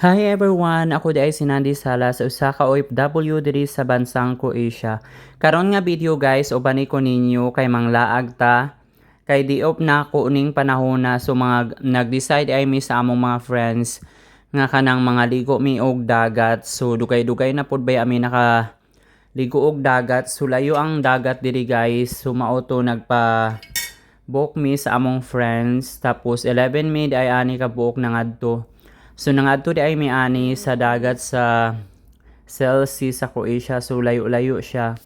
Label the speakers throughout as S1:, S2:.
S1: Hi everyone! Ako di ay si Sala sa usa ka OFW diri sa bansang Croatia. Karon nga video guys, ubani ko ninyo kay manglaag ta kay di op na ko ning panahon na so mga nag-decide ay mi sa among mga friends nga kanang mga ligo mi og dagat. So dugay-dugay na pud bay ami naka ligo og dagat. So layo ang dagat diri guys. So mao nagpa book mi sa among friends tapos 11 mi di ay ani ka buok na ngadto. So nangadto di ay mi ani sa dagat sa Celsi sa Croatia so layo-layo siya.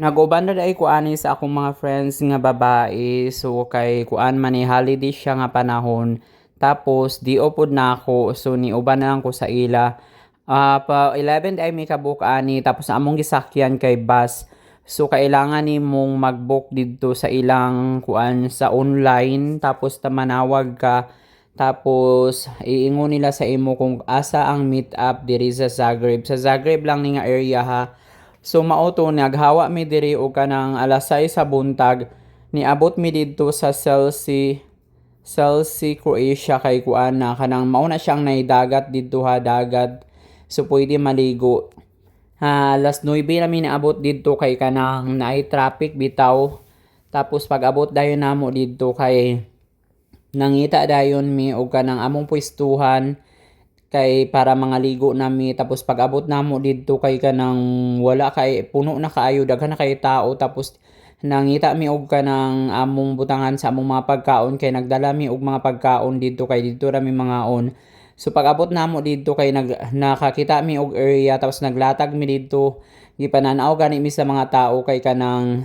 S1: Naguban na dai ko ani sa akong mga friends nga babae so kay kuan man ni holiday siya nga panahon. Tapos di upod na ako so ni uban na lang ko sa ila. Ah pa 11 ay mi kabook ani tapos among gisakyan kay bus. So kailangan ni mong mag-book dito sa ilang kuan sa online tapos ta manawag ka tapos iingon nila sa imo kung asa ang meet up diri sa Zagreb. Sa Zagreb lang ni nga area ha. So mao to naghawa mi diri og kanang alas 6 sa buntag niabot mi didto sa Celsi Celsi Croatia kay kuan na kanang mao na siyang naidagat didto ha dagat. So pwede maligo. Ha, alas 9 na mi naabot didto kay kanang naay traffic bitaw. Tapos pag abot dayon namo didto kay nangita dayon mi og kanang among pwestuhan kay para mga ligo nami tapos pag abot namo didto kay kanang wala kay puno na kaayo daghan na kay tao tapos nangita mi og kanang among butangan sa among mga pagkaon kay nagdala mi og mga pagkaon didto kay didto ra mi mga on. So pag abot namo didto kay nag nakakita mi og area tapos naglatag mi didto gipananaw gani mi sa mga tao kay kanang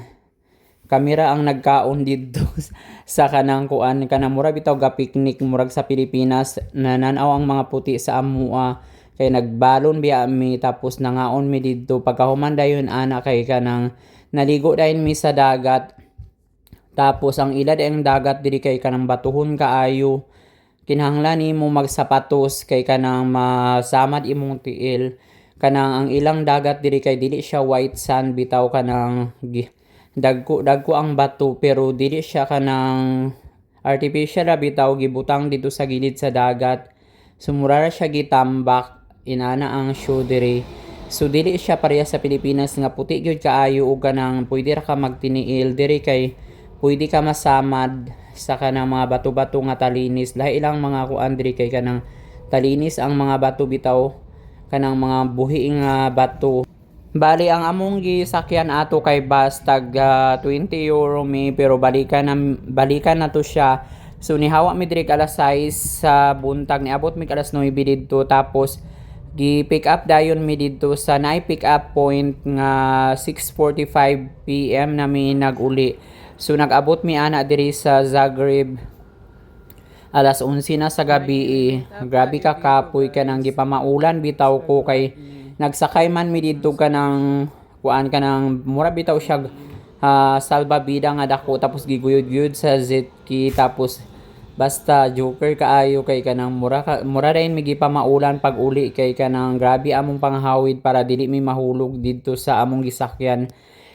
S1: kamera ang nagkaon didto sa kanang kuan. Kanang murag bitaw ga picnic murag sa Pilipinas. Nananaw ang mga puti sa amua kay nagbalon biya mi tapos nangaon mi didto. Pagkahuman dayon ana kay kanang naligo dayon mi sa dagat. Tapos ang ila ang dagat diri kay kanang batuhon kaayo kinahanglan nimo magsapatos kay kanang masamad imong tiil. Kanang ang ilang dagat diri kay dili siya white sand bitaw kanang dagko dagko ang bato pero dili siya kanang artificial ra bitaw gibutang dito sa gilid sa dagat. Sumura ra siya gitambak inana ang show so dili siya pareha sa Pilipinas nga puti gyud kaayo ug kanang pwede ra ka magtiniil diri kay pwede ka masamad sa kanang mga bato-bato nga talinis. Lahi ilang mga kuan diri kay kanang talinis ang mga bato bitaw kanang mga buhi nga bato Bali ang among gisakyan ato kay bus tag ah, 20 euro mi pero balikan na balikan na to siya. So nihawa mi diri alas 6 sa buntag niabot mi alas 9 didto tapos gi pick up dayon mi didto sa naay pick up point nga 6:45 PM na mi naguli. So nag-abot mi ana diri sa Zagreb alas 11 na sa gabi eh. Grabe ka kapoy ka nang gipamaulan bitaw ko kay nagsakay man mi didto ka ng kuan ka ng mura bitaw siya uh, salbabida nga dako tapos giguyod-guyod sa zetki tapos basta joker kaayo kay kanang mura ka, mura rin mi gipamaulan pag uli kay kanang grabe among panghawid para dili mi mahulog didto sa among gisakyan.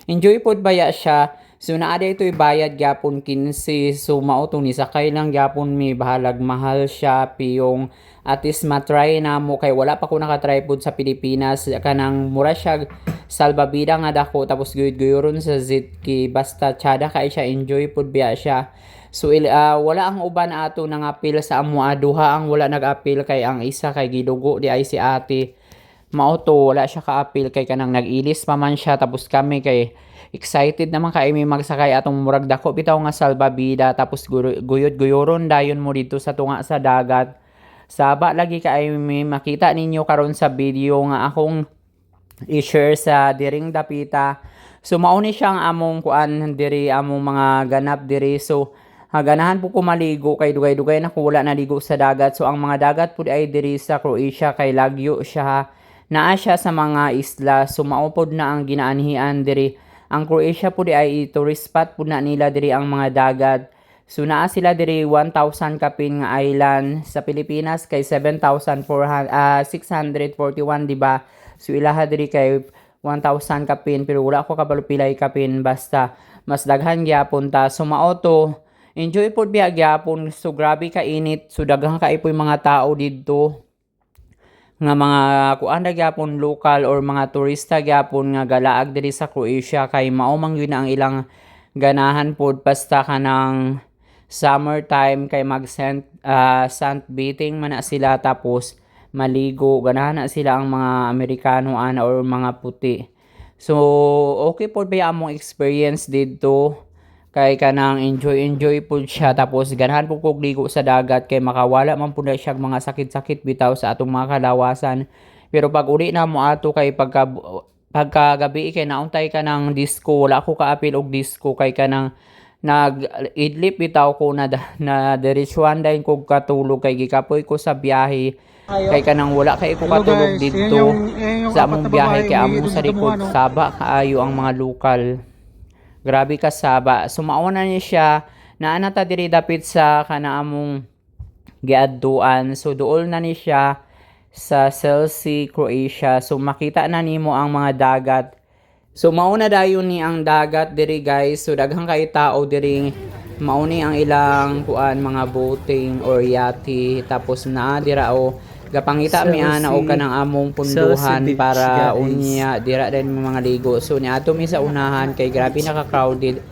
S1: Enjoy pod baya siya So naada ito'y bayad gyapon 15 so mao to ni sakay lang gyapon mi bahalag mahal siya piyong. At least matry na mo kay wala pa ko nakatry pod sa Pilipinas. Kanang mura siya salbabida nga dako tapos guyod-guyoron sa zitki basta tsada kay siya enjoy pod biya siya. So ah, wala ang uban ato nang apil sa amo duha ang wala nag-apil kay ang isa kay gidugo di ay si ate. Mao to wala siya ka-apil kay kanang nag-ilis pa man siya tapos kami kay excited naman kay mi magsakay atong murag dako. Bitaw nga salbabida tapos guyod-guyoron dayon mo dito sa tunga sa dagat. Saba lagi kay mi makita ninyo karon sa video nga akong i-share sa diring dapita. So mao ni siyang among kuan diri among mga ganap diri. So ha, ganahan po ko maligo kay dugay-dugay na wala naligo sa dagat. So ang mga dagat pud ay diri sa Croatia kay lagyo siya. Naa siya sa mga isla. So mao pod na ang ginaanhian diri ang Croatia po di ay tourist spot po na nila diri ang mga dagat. So naa sila diri 1,000 kapin nga island sa Pilipinas kay 7,400 uh, 641 di ba? So ilaha diri kay 1,000 kapin pero wala ko kabalo pilay kapin basta mas daghan gyapon ta. So mao to enjoy pod biya gyapon so grabe ka init so daghan ka ipoy mga tao didto nga mga kuan na gyapon local or mga turista gyapon nga galaag diri sa Croatia kay mao man yun ang ilang ganahan pod basta kanang summertime kay mag sand uh, sunbathing man na sila tapos maligo. Ganahan na sila ang mga Amerikano ana or mga puti. So okay pod ba among experience dito kay kanang enjoy enjoy po siya. Tapos ganahan po kog ligo sa dagat kay makawala man po na siya mga sakit-sakit bitaw sa atong mga kalawasan. Pero pag uli na mo ato kay pagka pagkagabi kay nauntay ka ng disco wala ko kaapil og disco kay kanang nag idlip bitaw ko na na diretsuhan dayon kog katulog kay gikapoy ko sa biyahe. Kay kanang wala kay ko katulog
S2: yung
S1: sa among biyahe kay amo sa likod. saba kaayo ang mga lokal grabe ka saba sumaon na niya siya naana ta diri dapit sa kana among giadtuan so duol na ni siya sa Chelsea, Croatia. So makita na nimo ang mga dagat. So mauna dayon ni ang dagat diri guys. So daghang kay tao diri mauni ang ilang kuan mga boating or yate tapos naa dira o gapangita mi ana o kanang among punduhan
S2: Chelsea Beach,
S1: para
S2: guys.
S1: unya dira din mga ligo. So ni ato mi sa unahan kay grabe naka crowded.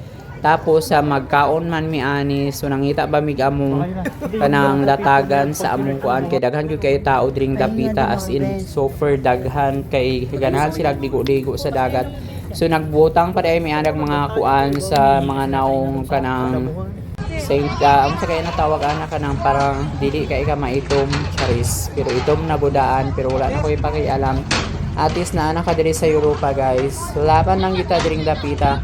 S1: Tapos sa magkaon man mi ani so nangita ba mig among kanang latagan sa among kuan kay daghan gyud kay tao dring dapita as in super daghan kay ganahan sila ligo-ligo sa dagat. So nagbutang pa mi anag mga kuan sa mga naong kanang Saint uh, ang sa kaya natawag ana kanang parang dili kay ka maitom charis. Pero itom na budaan pero wala na ko ipakialam atis na ana ka diri sa Europa guys. Laban lang kita diring dapita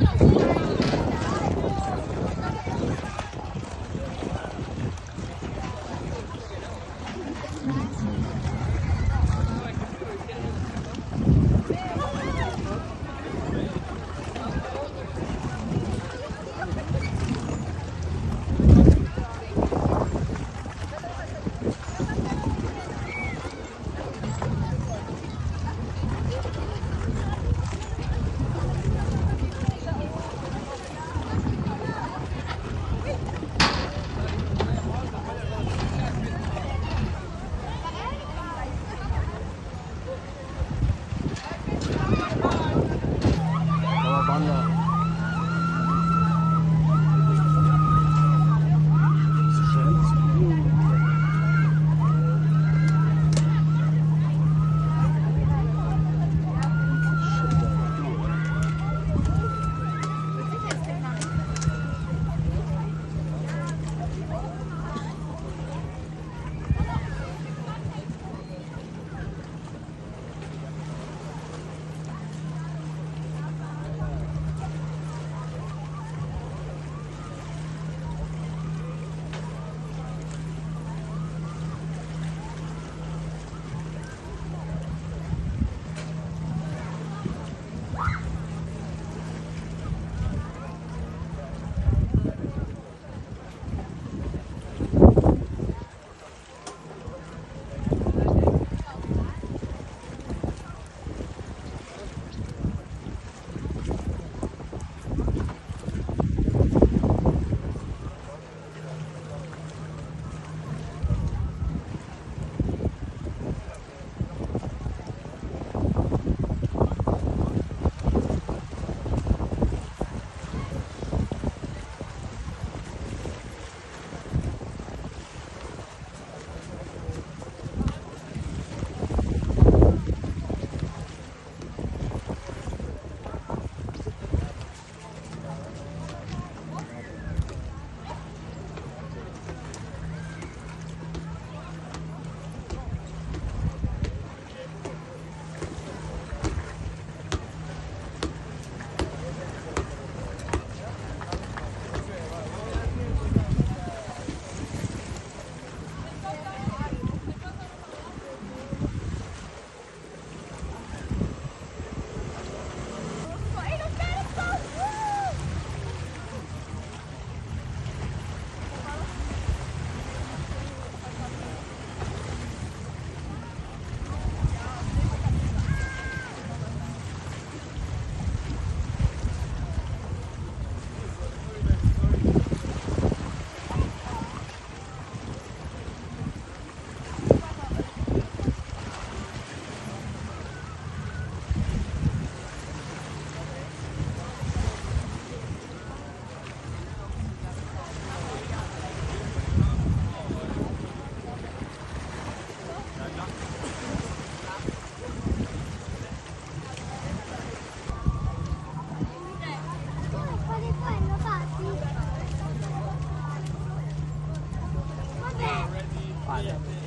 S1: Yeah.